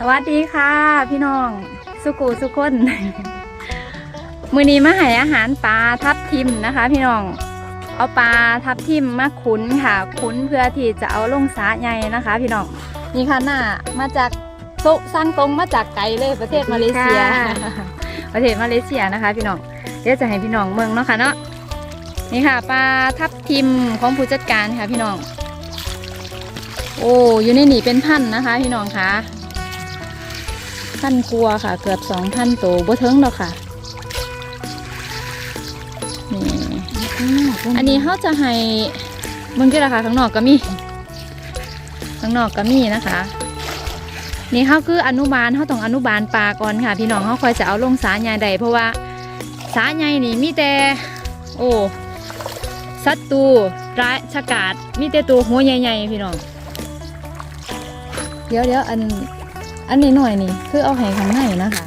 สวัสดีค่ะ พี่น้อง สุกูสุคนมือนี้มาให้อาหารปลาทับทิมนะคะ พี่น้อง เอาปลาทับทิมมาขุนค่ะ ขุนเพื่อที่จะเอาลงสาใหญ่นะคะ พี่น้องนี่ค่ะหน้ามาจากโซสร้างตรงมาจากไกลเลยประเทศมาเลเซีย ประเทศมาเลเซียนะคะ พี่น้องเดี๋ยวจะให้พี่น้องเมืองเนาะค่ะเนาะนี่ค่ะปลาทับทิมของผู้จัดการค่ะ พี่น้อง โอ้อยู่ในนี่เป็นพันนะคะ พี่น้องคะ พันกลัวค่ะ เกือบสองพันตัวบ่เทิงดอกค่ะนี่อันนี้เขาจะให้มึงกี่ราคาข้างนอกก็มีข้างนอกก็มีนะคะ นี่เขาคืออนุบาลเขาต้องอนุบาลปลาก่อนค่ะ พี่น้องเขาคอยจะเอาลงสาใหญ่ใดเพราะว่าสาใหญ่นี่มีแต่โอ้ศัตรูร้ายชะกาดมีแต่ตัวหัวใหญ่ๆพี่น้องเดี๋ยวเดี๋ยวอัน อันนี้หน่อยนี่คือเอาให้ข้างในนะคะ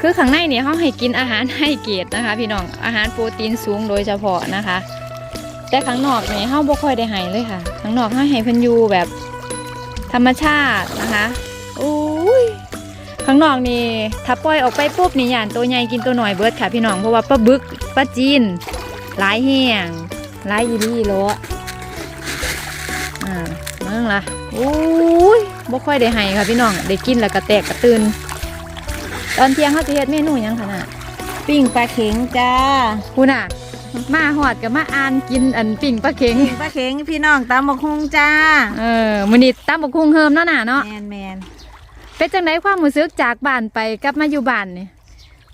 คือข้างในนี่เขาให้กินอาหารให้เกรดนะคะ พี่น้องอาหารโปรตีนสูงโดยเฉพาะนะคะ แต่ข้างนอกนี่เขาบ่ค่อยได้ให้เลยค่ะข้างนอกเขาให้พิ่นยูแบบธรรมชาตินะคะอุ้ยข้างนอกนี่ถ้าปล่อยออกไปปุ๊บนี่ย่านตัวใหญ่กินตัวหน่อยเบิดค่ะ พี่น้องเพราะว่าปลาบึกปลาจีนหลายแห้งหลายอีหลี่โลอะอ่าเมืองละอุ้ย บ่ค่อยได้ให้ค่ะพี่น้องได้กินแล้วก็แตกกระตื่นตอนเที่ยงเขาจะเฮ็ดเมนูหยังคะน่ะปิ้งปลาเข็งจ้าคุณอะ มาหอดกับมาอ่านกินอันปิ่งปลาเข็งปิ้งปลาเข็งพี่น้องตำบักฮุงจ้าเออมื้อนี้ตำบักหุ่งเฮิมเนาะน่ะเนาะแมนแมนเป็นจังไดความรู้สึกจากบ้านไปกลับมาอยู่บ้านนี่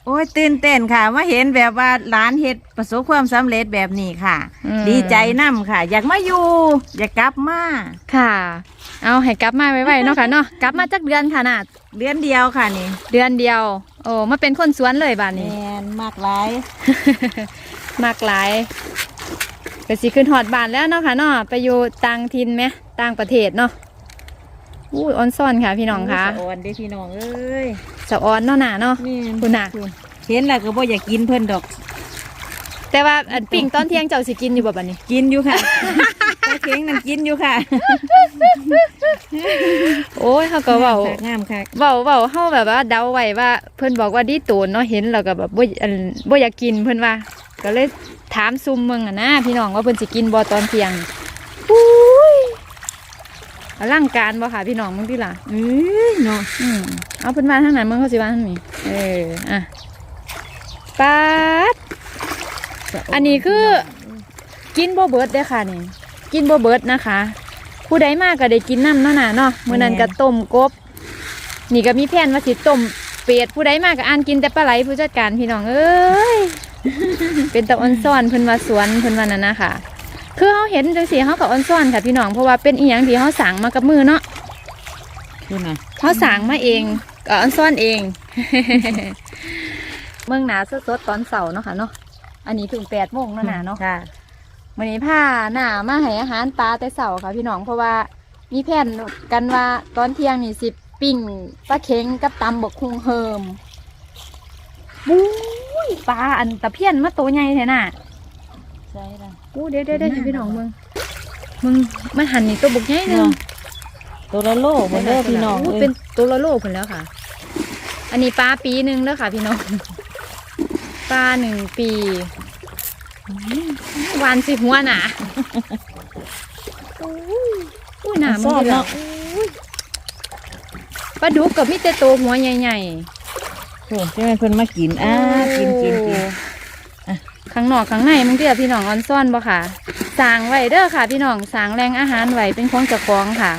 โอ้ยตื่นเต้นค่ะมาเห็นแบบว่าร้านเฮ็ดประสบความสำเร็จแบบนี้ค่ะอืมดีใจนํค่ะ อยากมาอยู่ อยากกลับมาค่ะ เอาให้กลับมาไวๆเนาะค่ะเนาะกลับมาจักเดือนค่ะน่ะเดือนเดียวค่ะนี่เดือนเดียว โอ้มาเป็นคนสวนเลยบ้านแมนี้ นมากหลายมากหลายก็สิขึ้นหอดบ้านแล้วเนาะค่ะเนาะไปอยู่ต่างถิ่นไหมต่างประเทศเนาะอู้ยออนซ่อนค่ะพี่น้องค่ะสะออนเด้อพี่น้องเอ้ยสะออนเนาะน่ะเนาะ แม่นคุณน่ะ เห็นแล้วก็บ่อยากกินเพิ่นดอก แต่ว่าอันปิ่งตอนเที่ยงเจ้าสิกินอยู่บ่บัดนี้ กินอยู่ค่ะปลา เข็งนั่นกินอยู่ค่ะ โอ้ยเขาก็เว้างามค่ะเว้าเว้าเฮาแบบว่าเดาไว้ว่า เพิ่นบอกว่าดีตูนเนาะเห็นแล้วก็แบบบ่อันบ่อยากกินเพิ่นว่า ก็เลยถามซุมเมืองอะนะพี่น้องว่าเพิ่นสิกินบ่ตอนเที่ยงอุ้ยอลังการบ่ค่ะพี่น้องมึงติล่ะเอ้ยเนาะอืมเอาเพิ่นมาทางนั้นมึงเขาสิว่าทางนี้เอออะปาดอันนี้คือกินบ่เบิดเด้อค่ะนี่ กินบ่เบิดนะคะ ผู้ใดมากก็ได้กินน้ำเนาะน่ะเนาะมื้อนั้นก็ต้มกบ นี่ก็มีแผนว่าสิต้มเป็ดผู้ใดมากก็อ่านกินแต่ปลาไหลผู้จัดการพี่น้องเอ้ยเป็นตะออนซ่อนเพิ่นว่าสวนเพิ่นว่านั่นนะค่ะคือเขาเห็นจังซี่เขาก็ออนซ่อนค่ะพี่น้องเพราะว่าเป็นอีหยังที่เขาสั่งมากับมือเนาะคุณน่ะเขาสั่งมาเองก็ออนซ่อนเอง เมืองหนาสดๆตอนเสาร์เนาะค่ะเนาะอันนี้ถึงแปดโมงแล้วนะเนาะค่ะ วันนี้ผ้าหน้ามาให้อาหารปลาแต่เสาร์ค่ะพี่น้องเพราะว่ามีแผนกันว่าตอนเที่ยงนี่สิปิ้งปลาเค็งกับตำบกคุงเฮิมบู๊ยปลาอันตะเพียนมาตัวใหญ่แท้น่ะใช่ละอู้เดี๋ยวเดี๋ยวเดี๋ยวให้พี่น้องมึงมึงมันหันนี่ตัวบกใหญ่หนึงตัวละโลเหมือนเด้อพี่น้องโเป็นตัวละโลผลแล้วค่ะ อันนี้ปลาปีหนึ่งแล้วค่ะ พี่น้องปลาหนึ่งปี วานสิหัวหนาอุ้ยอุ้ยหนามันซ่อนเยเนาะอะปลาดุกกับมิเตโตวหัวใหญ่โอ้ใช่ไหมเพิ่นมากินๆอ่ากินกินกินอะข้างนอกข้างในมึงเดียวพี่น้องออนซ่อนบ่ค่ะสร้างไว้เด้อค่ะ พี่น้องสร้างแรงอาหารไว้เป็นของเจ้าของค่ะ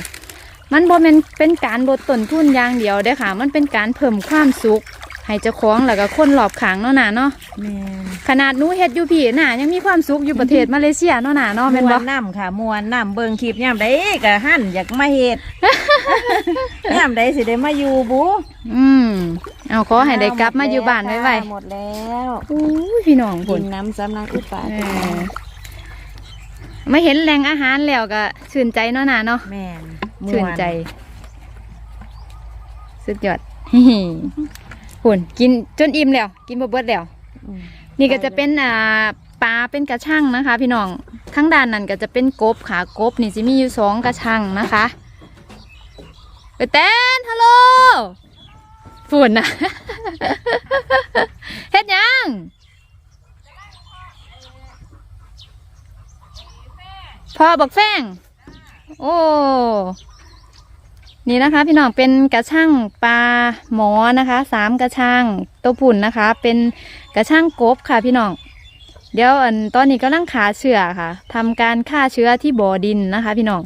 มันบ่แม่นเป็นการลดต้นทุนอย่างเดียวเด้อค่ะ มันเป็นการเพิ่มความสุข ให้เจ้าของแล้วก็คนรอบข้างเนาะน่ะเนาะแม่นขนาดหนูเฮ็ดอยู่พี่น่ะยังมีความสุขอยู่ประเทศมาเลเซียเนาะน่ะเนาะแม่นมบ่วนน้ำค่ะมวนน้ำเบิ่งคลิปย่ำใดก็หั่นอยากมาเฮ็ดย่ำใดสิได้มาอยู่บุอืมเอาขอให้ได้กลับมาอยู่บ้านไว้หมดแล้วๆอู้ยพี่น้องกิพุ่นนน้ำสำนักอุปาเออมาเห็นแหล่งอาหารแล้วก็ชื่นใจเนาะน่ะเนาะ แม่นม่วนชื่นใจ สุดยอด หุ่นกินจนอิ่มแล้ว กินบ่เบิดแล้วอืมนี่ก็จะเป็นอ่าปลาเป็นกระชังนะคะ พี่น้องข้างด้านนั้นก็จะเป็นกบค่ะกบนี่จะมีอยู่สองกระชังนะคะไปไปแตนฮัลโหลฝุ่นนะเฮ็ดหยังพ่อบอกแฟงโอ้ นี่นะคะ พี่น้องเป็นกระช่างปลาหมอนะคะสามกระช่างตัวปุ่นนะคะ เป็นกระช่างกบค่ะพี่น้องเดี๋ยวอันตอนนี้กำลังขาเชื้อค่ะทำการฆ่าเชื้อที่บ่อดินนะคะ พี่น้อง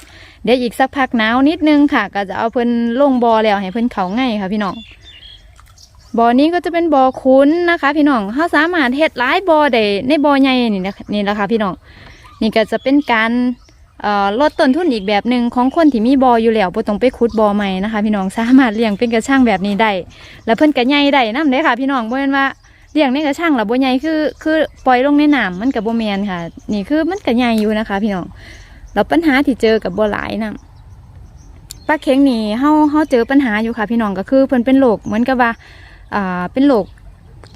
เดี๋ยวอีกสักพักหนาวนิดนึงค่ะ ก็จะเอาเพิ่นลงบ่อแล้วให้เพิ่นเขาง่ายค่ะ พี่น้องบ่อนี้ก็จะเป็นบ่อคุ้นนะคะ พี่น้องเขาสามารถเฮ็ดหลายบ่อได้ในบ่อใหญ่นี่นะนี่แหละค่ะพี่น้องนี่ก็จะเป็นการ ลดต้นทุนอีกแบบหนึ่งของคนที่มีบออยู่แล้วบ่ต้องไปขุดบอใหม่นะคะพี่น้องสามารถเลี้ยงเป็นกระช่างแบบนี้ได้แล้วเพิ่นก็ใหญ่ได้นำเด้ค่ะ พี่น้องบ่แม่นว่าเลี้ยงในกระช่างแล้วบ่ใหญ่คือคือปล่อยลงในน้ำมันก็บ่แมนค่ะ นี่คือมันก็ใหญ่อยู่นะคะ พี่น้องแล้วปัญหาที่เจอกับบ่หลายนํปลาเค็งนี่เฮาเฮาเจอปัญหาอยู่ค่ะ พี่น้องก็คือเพิ่นเป็นโรคเหมือนกับว่าอ่าเป็นโรค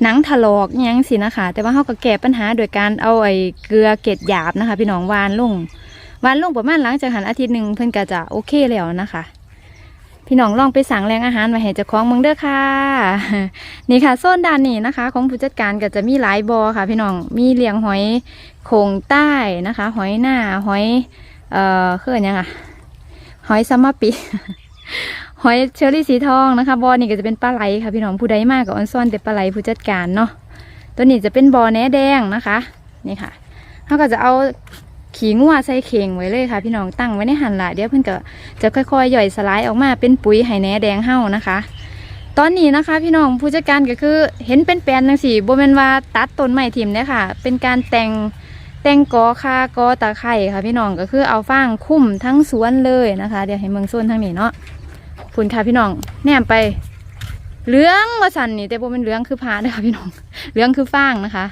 หนังถลอกยังสินะคะแต่ว่าเฮาก็แก้ปัญหาโดยการเอาไอ้เกลือเกล็ดหยาบนะคะ พี่น้องวานลง วานลงประมาณหลังจากหันอาทิตย์หนึ่งเพิ่นก็จะโอเคแล้วนะคะ พี่น้องลองไปสั่งแรงอาหารมาให้เจ้าของมืองเด้อค่ะ นี่ค่ะโซนด้านนี้นะคะ ของผู้จัดการก็จะมีหลายบอค่ะ พี่น้องมีเลี้ยงหอยโขงใต้นะคะ หอยหน้าหอยเอ่อเคยยังอะหอยซัมมาปิหอยเชอรี่สีทองนะคะบอนี่ก็จะเป็นปลาไหลค่ะพี่น้องผู้ใดมากกับออนซ่อนแต่ปลาไหลผู้จัดการเนาะตัวนี้จะเป็นบอแหนแดงนะคะ นี่ค่ะเขาก็จะเอา ขี้งัวใส่เข่งไว้เลยค่ะ พี่น้องตั้งไว้ในหันละเดี๋ยวเพิ่อนก็จะค่อยๆย่อยสลายออกมาเป็นปุ๋ยไห่แหนแดงเห่านะคะ ตอนนี้นะคะพี่น้องผู้จัดการก็คือเห็นเป็นแปลนจังสี่บ่แม่นว่าตัดต้นไม้ทิ่มเนี่ยค่ะ เป็นการแต่งแต่งกอคากอตะไคร่ค่ะพี่น้องก็คือเอาฟางคุ้มทั้งสวนเลยนะคะ เดี๋ยวให้เมืองโซนทั้งนี้เนาะคุณค่ะพี่น้องแนมไปเหลืองว่าสันนี่แต่โบเป็นเหลืองคือพาเด้อค่ะพี่น้องเหลืองคือฟางนะคะ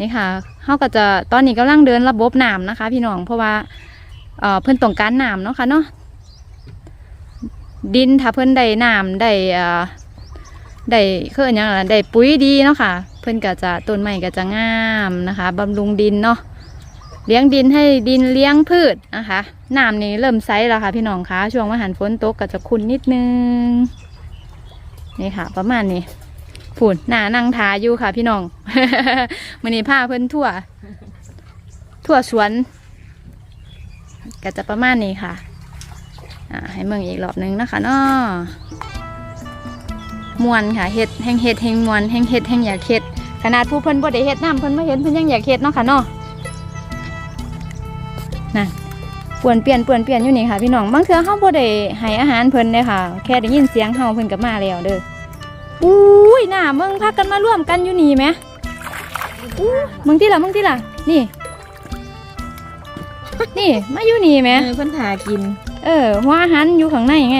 นี่ค่ะเขาก็จะตอนนี้กำลังเดินระบบน้ำนะคะ พี่น้องเพราะว่าเอ่อนต้องการน้ำเนาะค่ะเนาะดินถ้าเพิ่อนได้น้ำได้ได้เคืออนยังล่ะได้ปุ๋ยดีเนาะค่ะ เพิ่อนก็จะต้นไม้ก็จะงามนะคะบำรุงดินเนาะเลี้ยงดินให้ดินเลี้ยงพืชนะคะน้ำนี่เริ่มใสแล้วค่ะ พี่น้องคะช่วงมหันฝนตกก็จะขุ่นนิดนึงนี่ค่ะ ประมาณนี้ ผุ่นหน้านั่งทาอยู่ค่ะ พี่น้อง มือนี้พาเพิ่นทั่ว ทั่วสวน ก็จะประมาณนี้ค่ะ อ่า ให้เมืองอีกรอบหนึงนะคะเนาะมวนค่ะเฮ็ดแห่งเฮ็ดแห่งมวนแห่งเฮ็ดแห่งอยากเฮ็ด ขนาดผู้เพิ่นบ่ได้เฮ็ดน้ำเพิ่นไมาเห็นเพิ่นยังอยากเฮ็ดเนาะค่ะเนาะนั่นป่วนเปลี่ยนป่วนเปลี่ยนอยู่นี่ค่ะพี่น้องบางเทื่อเฮาบ่ได้ให้อาหารเพิ่นเด้ค่ะ แค่ได้ยินเสียงเฮาเพิ่นก็มาแล้วเด้อ อุ้ยน่าเมืองพากันมาร่วมกันอยู่นี่แหมอู้มึงที่ล่ะมึงที่ล่ะ นี่ นี่มาอยู่นี่แหมเออเพิ่นถากิน เออหัวอาหารอยู่ข้างในไง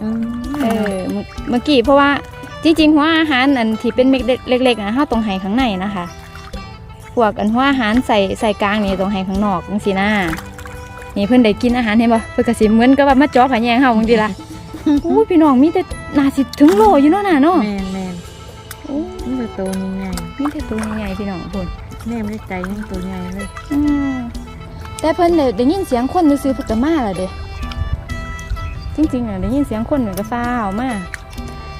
อืมเออเมื่อเมื่อกี้เพราะว่าจริงๆหัวอาหารอันที่เป็นเม็ดเล็กๆนะเราต้องให้ข้างในนะคะพวกอันหัวอาหารใส่ใส่กลางนี่ต้องให้ข้างนอกจังซี่นะนี่เพิ่นได้กินอาหารเห็นบ่เพิ่นก็สิเหมือนกับว่ามาจ่อผาแยงเฮาจังซี่ล่ะอู้พี่น้องมีแต่ น่าสิถึงโลอยู่เนาะน่ะเนาะแม่นแม่นโอ้นี่ก็โตนี่ไงมีแต่ตัวใหญ่ๆพี่น้องพุ่นแม่ไม่ได้ใจยังตัวใหญ่เลยอืมแต่เพิ่นได้ได้ยินเสียงคนซื่อๆเพิ่นก็มาแล้วเด้จริงๆอะได้ยินเสียงคนเหมือนกับฟ้าวมา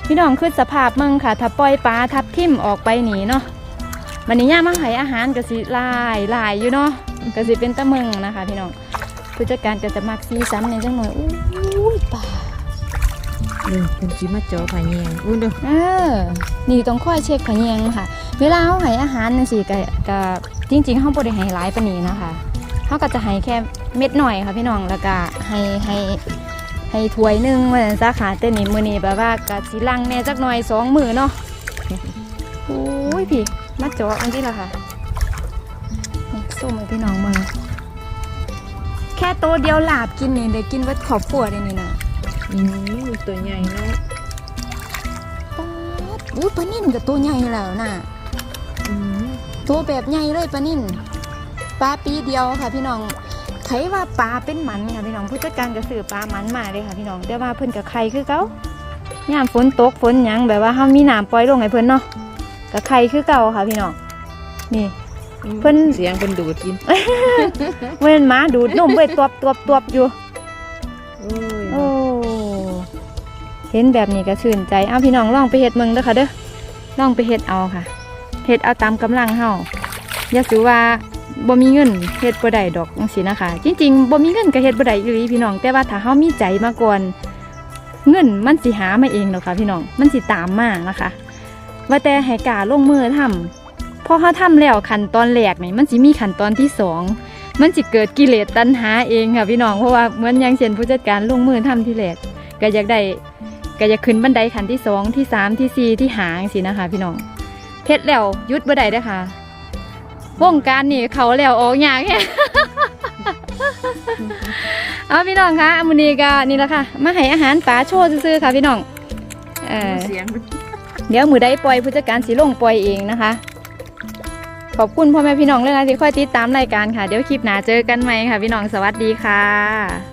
พี่น้องคือสภาพเมืองค่ะ ถ้าปล่อยปลาทับทิมออกไปหนีเนาะวันนี้ย่ามาให้อาหารก็สิหลายหลายอยู่เนาะก็สิเป็นตะเมืองนะคะ พี่น้องผู้จัดการก็จะมักซีซ้ำในจังหน่อยอู้ยปลา นี่เพิ่นสิมาจ่อผาแยงอุ้ยเด้อเออ นี่ต้องคอยเช็คขะแยงค่ะ เวลาเขาให้อาหารนั่นสิก็ก็จริงๆเขาบ่ได้ให้หลายปานนี้นะคะเขาก็จะให้แค่เม็ดหน่อยค่ะพี่น้องแล้วก็ให้ให้ให้ถ้วยนึงว่าซั่นซะค่ะแต่นี่มื้อนี้แบบว่ากะสิลังแน่จักหน่อยสองมือเนาะโอ้ยพี่มาเจาะอันนี้ละค่ะนี่ส้มให้พี่น้องมึงแค่โตเดียวหลาบกินนี่ได้กินวัดขอบครัวได้นี่นะ อืมตัวใหญ่เนาะป๊าดอุ้ยปลานิ่นกับตัวใหญ่แล้วน่ะ อืมตัวแบบใหญ่เลยปลานิ่นปลาปีเดียวค่ะพี่น้องไขว่าปลาเป็นหมันค่ะพี่น้องผู้จัดการก็ซื้อปลาหมันมาเลยค่ะพี่น้องแต่ว่าเพิ่นกับไข่คือเก่ายามฝนตกฝนหยังแบบว่าเฮามีน้ำปล่อยลงให้เพิ่นเนาะกับไข่คือเก่าค่ะพี่น้องนี่ เพิ่น เสียงเพิ่นดูดกินเว้นหมาดูดนมเว้ยตวบตวบตวบอยู่ โอ้ยโอ้ เห็นแบบนี้ก็ชื่นใจเอาพี่น้องลองไปเฮ็ดเมืองเด้อค่ะเด้อลองไปเฮ็ดเอาค่ะเฮ็ดเอาตามกำลังเฮาอย่าสิว่าบ่มีเงินเฮ็ดบ่ได้ดอกจังซี่นะคะ จริงๆบ่มีเงินก็เฮ็ดบ่ได้อีหลีพี่น้อง แต่ว่าถ้าเฮามีใจมาก่อนเงินมันสิหามาเองเนาะค่ะพี่น้องมันสิตามมานะคะ ว่าแต่ให้กล้าลงมือทำพอเขาทำแล้วขั้นตอนแรกนี่มันสิมีขั้นตอนที่สองมันสิเกิดกิเลสตัณหาเองค่ะพี่น้องเพราะว่าเหมือนอยังเช่นผู้จัดการลงมือทำที่แรกก็อยากได้ ก็อยากขึ้นบันไดขั้นที่สองที่สามที่สี่ที่หางสินะคะ พี่น้องเพชรแล้วหยุดบ่ได้เด้ค่ะวงการนี่เขาแล้วออกยากแค่เอาพี่น้องคะมื้อนี้ก็นี่แหละค่ะ มาให้อาหารปลาโชว์ซื่อๆค่ะพี่น้องเออเสียงเดี๋ยวมือได้ปล่อยผู้จัดการสีลงปล่อยเองนะคะ ขอบคุณพ่อแม่พี่น้องเลยนะที่คอยติดตามรายการค่ะ เดี๋ยวคลิปหน้าเจอกันใหม่ค่ะ พี่น้องสวัสดีค่ะ